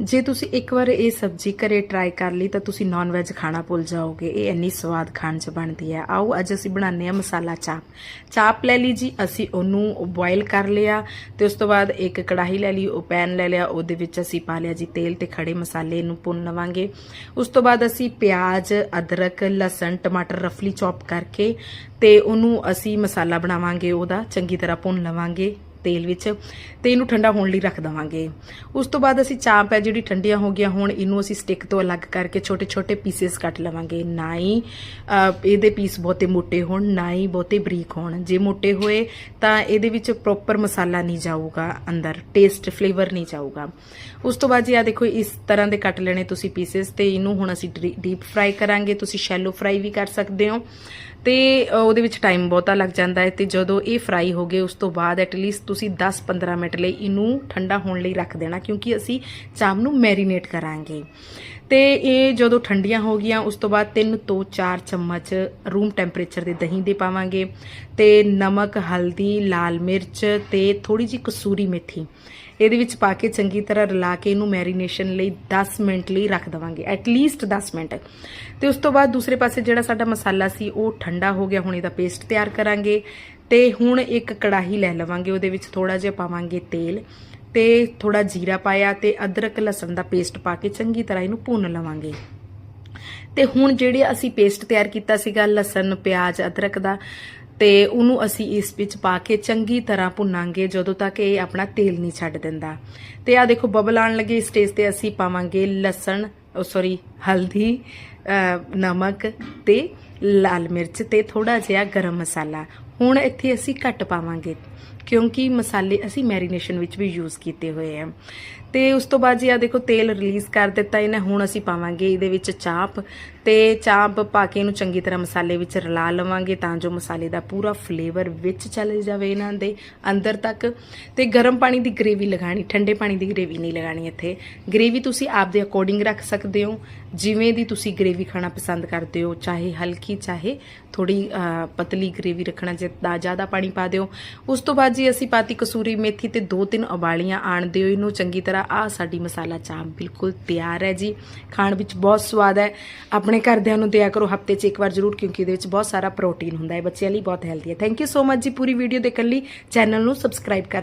ਜੇ ਤੁਸੀਂ ਇੱਕ ਵਾਰ ਇਹ ਸਬਜ਼ੀ ਘਰੇ ਟਰਾਈ ਕਰ ਲਈ, ਤਾਂ ਤੁਸੀਂ ਨਾਨ ਵੈਜ ਖਾਣਾ ਭੁੱਲ ਜਾਓਗੇ। ਇਹ ਇੰਨੀ ਸਵਾਦ ਖਾਣ 'ਚ ਬਣਦੀ ਹੈ। ਆਓ, ਅੱਜ ਅਸੀਂ ਬਣਾਉਂਦੇ ਆ ਮਸਾਲਾ ਚਾਪ। ਚਾਪ ਲੈ ਲਈ ਜੀ, ਅਸੀਂ ਉਹਨੂੰ ਬੋਇਲ ਕਰ ਲਿਆ ਤੇ ਉਸ ਤੋਂ ਬਾਅਦ ਇੱਕ ਕੜਾਹੀ ਲੈ ਲਈ, ਉਹ ਪੈਨ ਲੈ ਲਿਆ, ਉਹਦੇ ਵਿੱਚ ਅਸੀਂ ਪਾ ਲਿਆ ਜੀ ਤੇਲ ਤੇ ਖੜੇ ਮਸਾਲੇ ਨੂੰ ਭੁੰਨ ਲਵਾਂਗੇ। ਉਸ ਤੋਂ ਬਾਅਦ ਅਸੀਂ ਪਿਆਜ਼, ਅਦਰਕ, ਲਸਣ, ਟਮਾਟਰ ਰਫਲੀ ਚੌਪ ਕਰਕੇ ਤੇ ਉਹਨੂੰ ਅਸੀਂ ਮਸਾਲਾ ਬਣਾਵਾਂਗੇ, ਉਹਦਾ ਚੰਗੀ ਤਰ੍ਹਾਂ ਭੁੰਨ ਲਵਾਂਗੇ। ਤੇਲ ਵਿੱਚ ਤੇ ਇਹਨੂੰ ਠੰਡਾ ਹੋਣ ਲਈ ਰੱਖ ਦਵਾਂਗੇ। ਉਸ ਤੋਂ ਬਾਅਦ ਅਸੀਂ ਚਾਂਪ ਹੈ ਜਿਹੜੀ ਠੰਡੀਆਂ ਹੋ ਗਈਆਂ, ਹੁਣ ਇਹਨੂੰ ਅਸੀਂ ਸਟਿਕ ਤੋਂ ਅਲੱਗ ਕਰਕੇ ਛੋਟੇ ਛੋਟੇ ਪੀਸਸ ਕੱਟ ਲਵਾਂਗੇ। ਨਾ ਹੀ ਇਹਦੇ ਪੀਸ ਬਹੁਤੇ ਮੋਟੇ ਹੋਣ, ਨਾ ਹੀ ਬਹੁਤੇ ਬਰੀਕ ਹੋਣ। ਜੇ ਮੋਟੇ ਹੋਏ ਤਾਂ ਇਹਦੇ ਵਿੱਚ ਪ੍ਰੋਪਰ ਮਸਾਲਾ ਨਹੀਂ ਜਾਊਗਾ ਅੰਦਰ ਟੇਸਟ ਫਲੇਵਰ ਨਹੀਂ ਜਾਊਗਾ। ਉਸ ਤੋਂ ਬਾਅਦ ਜੀ ਆ ਦੇਖੋ, ਇਸ ਤਰ੍ਹਾਂ ਦੇ ਕੱਟ ਲੈਣੇ ਤੁਸੀਂ ਪੀਸਸ ਤੇ ਇਹਨੂੰ ਹੁਣ ਅਸੀਂ ਡੀਪ ਫਰਾਈ ਕਰਾਂਗੇ। ਤੁਸੀਂ ਸ਼ੈਲੋ ਫਰਾਈ ਵੀ ਕਰ ਸਕਦੇ ਹੋ। ਤੇ ਉਹਦੇ ਵਿੱਚ ਟਾਈਮ ਬਹੁਤਾ ਲੱਗ ਜਾਂਦਾ ਹੈ ਤੇ ਜਦੋਂ ਇਹ ਫਰਾਈ ਹੋ ਗਏ, ਉਸ ਤੋਂ ਬਾਅਦ ਐਟਲੀਸਟ ਤੁਸੀਂ 10-15 ਮਿੰਟ ਲਈ ਇਹਨੂੰ ਠੰਡਾ ਹੋਣ ਲਈ ਰੱਖ ਦੇਣਾ, ਕਿਉਂਕਿ ਅਸੀਂ ਚਾਪ ਨੂੰ ਮੈਰੀਨੇਟ ਕਰਾਂਗੇ। ਤੇ ਇਹ ਜਦੋਂ ਠੰਡੀਆਂ ਹੋ ਗਈਆਂ, ਉਸ ਤੋਂ ਬਾਅਦ 3 ਤੋਂ 4 ਚਮਚ ਰੂਮ ਟੈਂਪਰੇਚਰ ਦੇ ਦਹੀਂ ਦੇ ਪਾਵਾਂਗੇ ਤੇ ਨਮਕ, ਹਲਦੀ, ਲਾਲ ਮਿਰਚ ਤੇ ਥੋੜੀ ਜਿਹੀ ਕਸੂਰੀ ਮੇਥੀ। ਇਹਦੇ ਵਿੱਚ ਪਾ ਕੇ ਚੰਗੀ ਤਰ੍ਹਾਂ ਰਲਾ ਕੇ ਇਹਨੂੰ ਮੈਰੀਨੇਸ਼ਨ ਲਈ 10 ਮਿੰਟ ਲਈ ਰੱਖ ਦਵਾਂਗੇ ਐਟਲੀਸਟ 10 ਮਿੰਟ। ਤੇ ਉਸ ਤੋਂ ਬਾਅਦ ਦੂਸਰੇ ਪਾਸੇ ਜਿਹੜਾ ਸਾਡਾ ਮਸਾਲਾ ਸੀ, ਉਹ ਠੰਡਾ ਹੋ ਗਿਆ, ਹੁਣ ਇਹਦਾ ਪੇਸਟ ਤਿਆਰ ਕਰਾਂਗੇ ਤੇ ਹੁਣ ਇੱਕ ਕੜਾਹੀ ਲੈ ਲਵਾਂਗੇ, ਉਹਦੇ ਵਿੱਚ ਥੋੜਾ ਜਿਹਾ ਪਾਵਾਂਗੇ ਤੇਲ। ਤੇ ਥੋੜਾ ਜੀਰਾ ਪਾਇਆ ਤੇ ਅਦਰਕ, ਲਸਣ ਦਾ ਪੇਸਟ ਪਾ ਕੇ ਚੰਗੀ ਤਰ੍ਹਾਂ ਇਹਨੂੰ ਭੁੰਨ ਲਵਾਂਗੇ। ਤੇ ਹੁਣ ਜਿਹੜੇ ਅਸੀਂ ਪੇਸਟ ਤਿਆਰ ਕੀਤਾ ਸੀਗਾ, ਲਸਣ, ਪਿਆਜ਼, ਅਦਰਕ ਦਾ, ਤੇ ਉਹਨੂੰ ਅਸੀਂ ਇਸ ਵਿੱਚ ਪਾ ਕੇ ਚੰਗੀ ਤਰ੍ਹਾਂ ਭੁੰਨਾਂਗੇ ਜਦੋਂ ਤੱਕ ਇਹ ਆਪਣਾ ਤੇਲ ਨਹੀਂ ਛੱਡ ਦਿੰਦਾ। ਤੇ ਆ ਦੇਖੋ, ਬਬਲ ਆਉਣ ਲੱਗੇ ਸਟੇਜ ਤੇ ਅਸੀਂ ਪਾਵਾਂਗੇ ਲਸਣ ਸੌਰੀ ਹਲਦੀ ਨਮਕ ਤੇ ਲਾਲ ਮਿਰਚ ਤੇ ਥੋੜਾ ਜਿਹਾ ਗਰਮ ਮਸਾਲਾ। ਹੁਣ ਇੱਥੇ ਅਸੀਂ ਘੱਟ ਪਾਵਾਂਗੇ। ਕਿਉਂਕਿ ਮਸਾਲੇ ਅਸੀਂ ਮੈਰੀਨੇਸ਼ਨ ਵਿੱਚ ਵੀ ਯੂਜ਼ ਕੀਤੇ ਹੋਏ ਆ। ਤੇ ਉਸ ਤੋਂ ਬਾਅਦ ਜੀ ਆ ਦੇਖੋ, ਤੇਲ ਰਿਲੀਜ਼ ਕਰ ਦਿੱਤਾ ਇਹਨੇ, ਹੁਣ ਅਸੀਂ ਪਾਵਾਂਗੇ ਇਹਦੇ ਵਿੱਚ ਚਾਪ। ਤੇ ਚਾਪ ਪਾ ਕੇ ਇਹਨੂੰ ਚੰਗੀ ਤਰ੍ਹਾਂ ਮਸਾਲੇ ਵਿੱਚ ਰਲਾ ਲਵਾਂਗੇ ਤਾਂ ਜੋ ਮਸਾਲੇ ਦਾ ਪੂਰਾ ਫਲੇਵਰ ਵਿੱਚ ਚਲੇ ਜਾਵੇ ਇਹਨਾਂ ਦੇ ਅੰਦਰ ਤੱਕ। ਤੇ ਗਰਮ ਪਾਣੀ ਦੀ ਗ੍ਰੇਵੀ ਲਗਾਣੀ ਠੰਡੇ ਪਾਣੀ ਦੀ ਗ੍ਰੇਵੀ ਨਹੀਂ ਲਗਾਣੀ ਇੱਥੇ। ਗ੍ਰੇਵੀ ਤੁਸੀਂ ਆਪ ਦੇ ਅਕੋਰਡਿੰਗ ਰੱਖ ਸਕਦੇ ਹੋ। ਜਿਵੇਂ ਦੀ ਤੁਸੀਂ ਗ੍ਰੇਵੀ ਖਾਣਾ ਪਸੰਦ ਕਰਦੇ ਹੋ, ਚਾਹੇ ਹਲਕੀ, ਚਾਹੇ ਥੋੜੀ ਪਤਲੀ ਗ੍ਰੇਵੀ ਰੱਖਣਾ ਜਿੱਦਾਂ ਜ਼ਿਆਦਾ ਪਾਣੀ ਪਾ ਦਿਓ। ਉਸ ਤੋਂ ਬਾਅਦ ਜੀ, ਅਸੀਂ ਪਾਤੀ ਕਸੂਰੀ ਮੇਥੀ ਤੇ ਦੋ ਤਿੰਨ ਉਬਾਲੀਆਂ ਆਣ ਦਿਓ ਇਹਨੂੰ ਚੰਗੀ ਤਰ੍ਹਾਂ। ਆ ਸਾਡੀ ਮਸਾਲਾ ਚਾਂਪ ਬਿਲਕੁਲ ਤਿਆਰ ਹੈ ਜੀ। ਖਾਣ ਵਿੱਚ ਬਹੁਤ ਸਵਾਦ ਹੈ। ਆਪਣੇ ਘਰਦਿਆਂ ਨੂੰ ਦਿਆ ਕਰੋ ਹਫ਼ਤੇ 'ਚ ਇੱਕ ਵਾਰ ਜ਼ਰੂਰ ਕਿਉਂਕਿ ਇਹਦੇ ਵਿੱਚ ਬਹੁਤ ਸਾਰਾ ਪ੍ਰੋਟੀਨ ਹੁੰਦਾ ਹੈ। ਬੱਚਿਆਂ ਲਈ ਬਹੁਤ ਹੈਲਦੀ ਹੈ। ਥੈਂਕ ਯੂ ਸੋ ਮਚ ਜੀ ਪੂਰੀ ਵੀਡੀਓ ਦੇਖਣ ਲਈ। ਚੈਨਲ ਨੂੰ ਸਬਸਕ੍ਰਾਈਬ ਕਰ